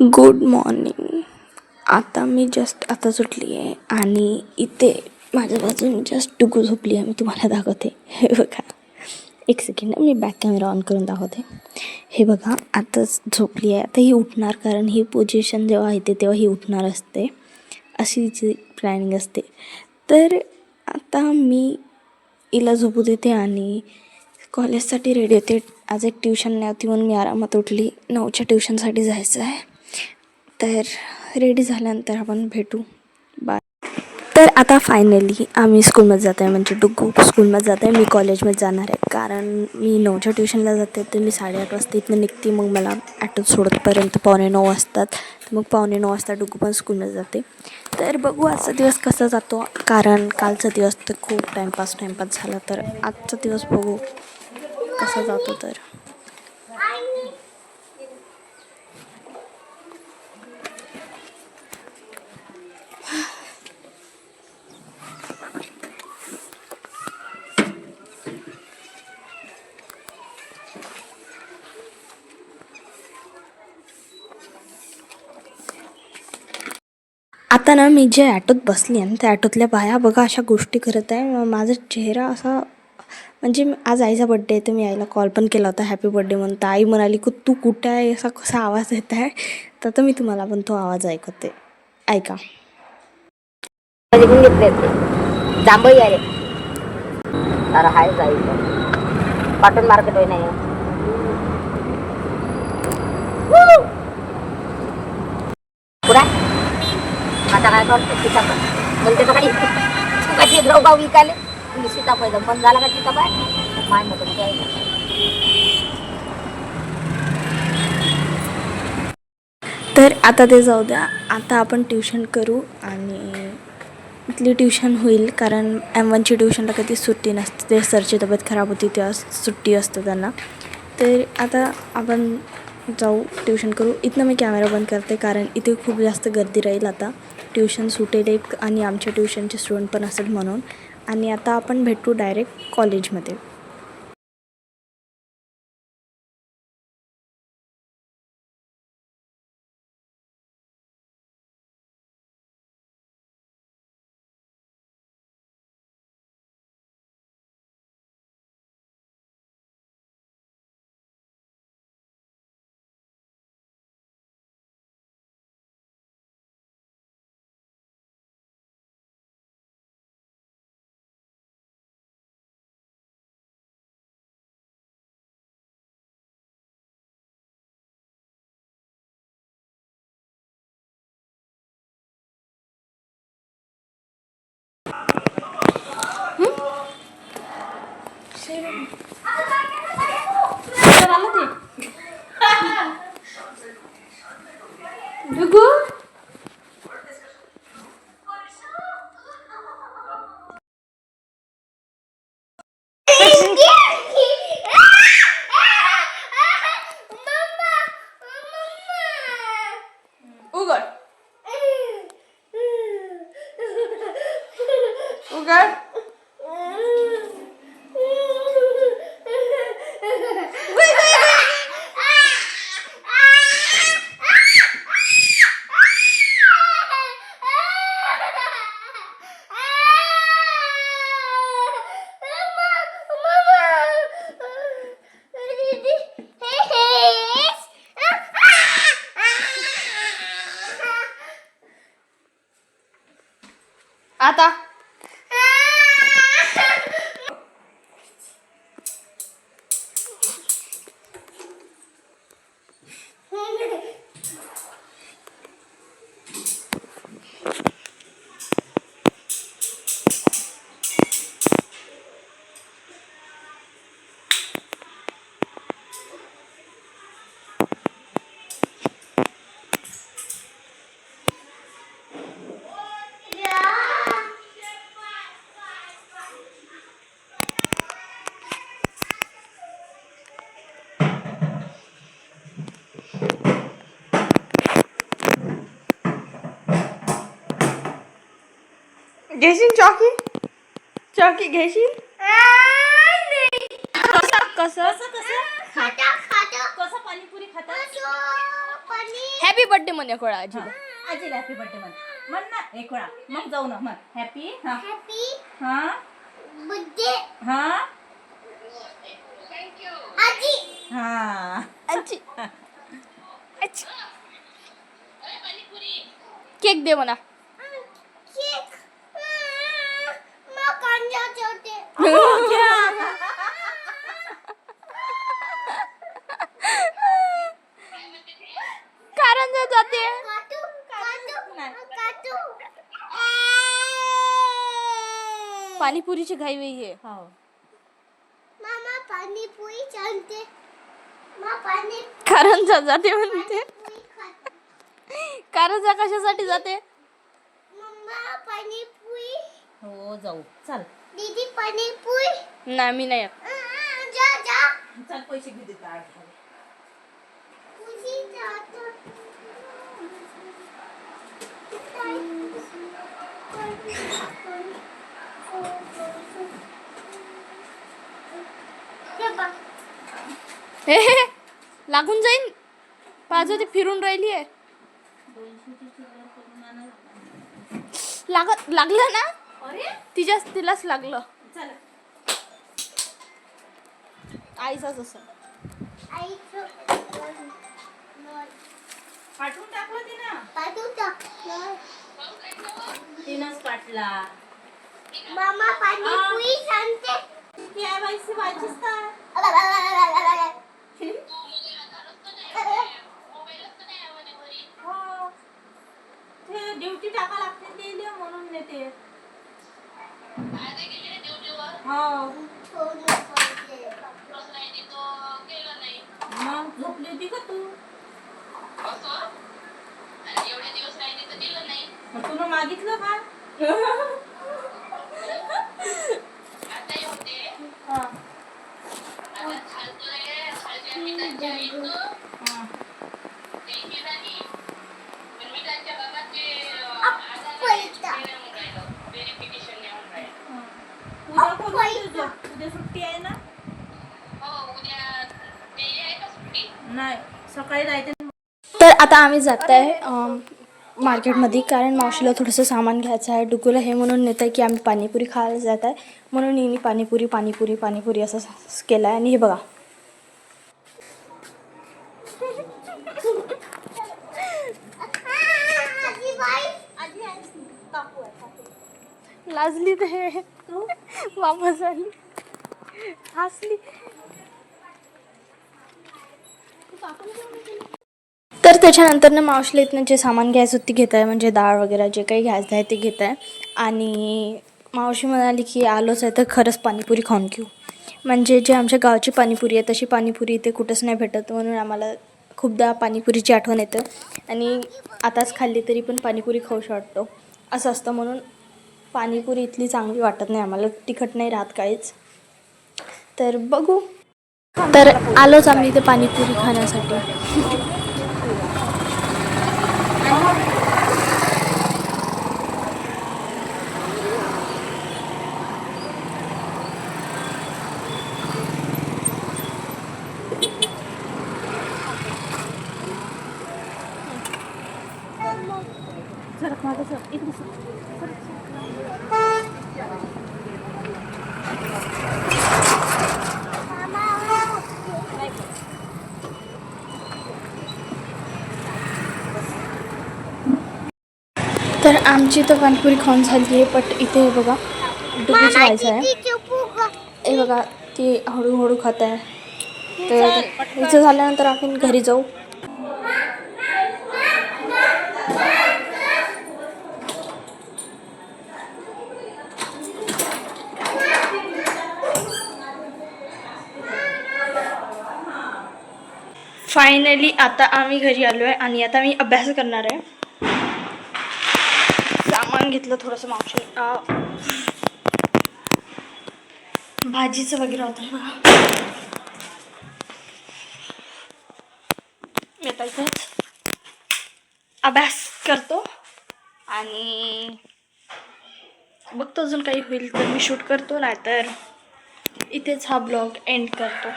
Good morning आता मी just आता सुटली आहे आणि इथे माझ्या बाजूने जस्ट टुकू झोपली आहे मी तुम्हाला दाखवते. हे बघा. एक सेकंड मी बॅक कॅमेरा ऑन करून दाखवते. हे बघा आताच झोपली आहे आता ही उठणार कारण ही पोझिशन जेव्हा येते तेव्हा ही उठणार असते. अशी हिची प्लॅनिंग असते. तर आता मी हिला झोपू देते आणि कॉलेजसाठी रेडी होते. आज एक ट्युशन नाही होती म्हणून मी आरामात उठली. नऊच्या ट्युशनसाठी जायचं आहे. तर रेडी झाल्यानंतर आपण भेटू. बाय तर आता फायनली आम्ही स्कूलमध्ये जात आहे म्हणजे डुग्गू स्कूलमध्ये जात आहे मी कॉलेजमध्ये जाणार आहे. कारण मी नऊच्या ट्युशनला जाते तर मी साडेआठ वाजता इथनं निघते. मग मला ॲटो सोडतपर्यंत पावणे नऊ वाजतात. तर मग पावणे नऊ वाजता डुग्गू पण स्कूलमध्ये जाते. तर बघू आजचा दिवस कसा जातो. कारण कालचा दिवस तर खूप टाईमपास टाईमपास झाला. तर आजचा दिवस बघू कसा जातो तर. आता ना मी जे ॲटोत बसली आहे ना त्या ॲटोतल्या बाया बघा अशा गोष्टी करत आहे. माझा चेहरा असा म्हणजे आज आईचा बड्डे आहे तर मी आईला कॉल पण केला होता हॅपी बड्डे म्हणून तर आई म्हणाली की तू कुठे आहे? असा कसा आवाज येत आहे? तर आता मी तुम्हाला पण तो आवाज ऐकते ऐका. घेतले जांभई आहे रे. हाय मार्केट होई नाही पुरा आता काय करतो सीताफळ काही कशी द्रवगाव विकाले तुम्ही सीताफळ बंद झाला का सीताफळ माय मग तर आता ते जाऊ द्या. आता आपण ट्युशन करू आणि इथली ट्युशन होईल कारण एम वनची ट्युशनला कधी सुट्टी नसते. ते सरची तब्येत खराब होती तेव्हा सुट्टी असते त्यांना. तर आता आपण जाऊ ट्युशन करू. इथनं मी कॅमेरा बंद करते कारण इथे खूप जास्त गर्दी राहील आता. ट्युशन सुटेल एक आणि आमच्या ट्युशनचे स्टुडंट पण असेल म्हणून. आणि आता आपण भेटू डायरेक्ट कॉलेजमध्ये Hı? Şey Yararlı değil. Duygu. घेशील चॉकी चॉकी घेशील कसं कसं खाता खाता कसं पाणीपुरी खाता हॅपी बर्थडे म्हणे कोळा आजी आजीला हॅपी बर्थडे म्हण म्हण ना एक वेळा मग जाऊ ना म्हण हॅपी हा हॅपी हा बर्थडे हा आजी हा आजी आजी केक दे म्हणा पाणीपुरीची घाई वेई आहे. हो. मामा पाणीपुरी चालते. मा पाणी कारण जाते म्हणते. पुरी खाते. कारण कशासाठी जाते? मम्मा पाणीपुरी. हो जाऊ. चल. दीदी पाणीपुरी. नाही मी नाही येत. जा जा. चल पैसे जातो. हे. लागून जाईन. पाजू ती फिरून राहिली आहे. लागत लागलं ना? अरे? तिच्या तिलाच लागलं. चल. आईचाच असं. पाठवून टाकलं ते ना पाठवू टाक तिनंच पाठला. मामा पाणीपुरी सांगते काय बाईची भाजीच काय हो ते ड्युटी टाका लागते ते लिह म्हणून नेते हो. मग झोपली होती का तू? मग तुला मागितलं का हा. हा. उद्या करून देऊ. उद्या सुट्टी आहे ना नाही सकाळी जायचं तर आता आम्ही जात आहे मार्केटमध्ये कारण मावशीला थोडंसं सामान घ्यायचं आहे डुगूला हे म्हणून नेत आहे की आम्ही पाणीपुरी खायला जात आहे. म्हणून हिने पाणीपुरी पाणीपुरी पाणीपुरी असं केलं आहे आणि हे बघा आजी बाई लाजली ते. वापस आली. हसली. तर त्याच्यानंतर ना मावशीला इथनं जे सामान घ्यायचं होतं ते घेत आहे म्हणजे डाळ वगैरे जे काही घ्यायचं आहे ते घेत आहे आणि मावशी म्हणाली की आलोच आहे तर खरंच पाणीपुरी खाऊन घेऊ. म्हणजे जे आमच्या गावची पाणीपुरी आहे तशी पाणीपुरी इथे कुठंच नाही भेटत म्हणून आम्हाला खूपदा पाणीपुरीची आठवण येतं. आणि आताच खाल्ली तरी पण पाणीपुरी खाऊशी वाटतो. असं असतं म्हणून पाणीपुरी इथली चांगली वाटत नाही. आम्हाला तिखट नाही राहत काहीच. तर बघू. तर आलोच आम्ही इथे पाणीपुरी खाण्यासाठी. तर आमची तर पाणीपुरी खाऊन झाली आहे बट इथे हे बघा डुबीच व्हायचं आहे. हे बघा ती हळूहळू खात आहे. तर हिचं झाल्यानंतर आपण घरी जाऊ. फायनली आता आम्ही घरी आलो आहे आणि आता मी अभ्यास करणार आहे. सामान घेतलं थोडंसं मावशी. भाजीचं वगैरे होतं बघा. आता अभ्यास करतो आणि बघतो अजून काही होईल तर मी शूट करतो नाहीतर इथेच हा ब्लॉग एंड करतो.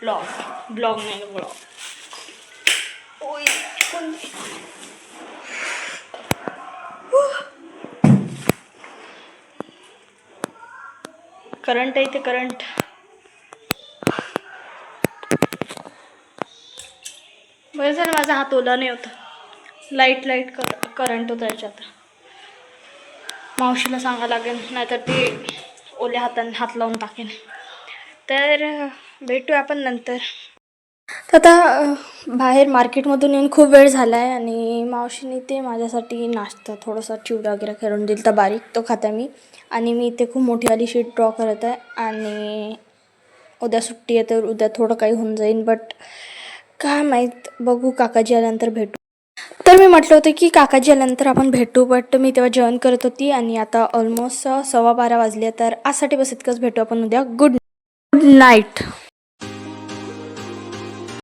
ब्लॉग ब्लॉग नाही ब्लॉग. करंट आहे ते करंट. बरं झालं माझा हात ओला नाही होता. लाइट लाइट कर करंट होता याच्यात. मावशीला सांगा लागेल नाहीतर ती ओल्या हाताने हात लावून टाकेन. तर भेटू भेटूया आपण नंतर. आता बाहेर मार्केटमधून येऊन खूप वेळ झाला आहे आणि मावशीने ते माझ्यासाठी नाश्ता थोडासा चिवडा वगैरे करून दिला तर बारीक तो खाता मी. आणि मी इथे खूप मोठीवाली शीट ड्रॉ करत आहे आणि उद्या सुट्टी आहे तर उद्या थोडं काही होऊन जाईन बट काय माहीत बघू काकाजी आल्यानंतर भेटू. तर मी म्हटलं होतं की काकाजी आल्यानंतर आपण भेटू बट मी तेव्हा जेवण करत होती आणि आता ऑलमोस्ट सव्वा बारा वाजले तर आजसाठी बस इतकंच भेटू आपण उद्या. Good good night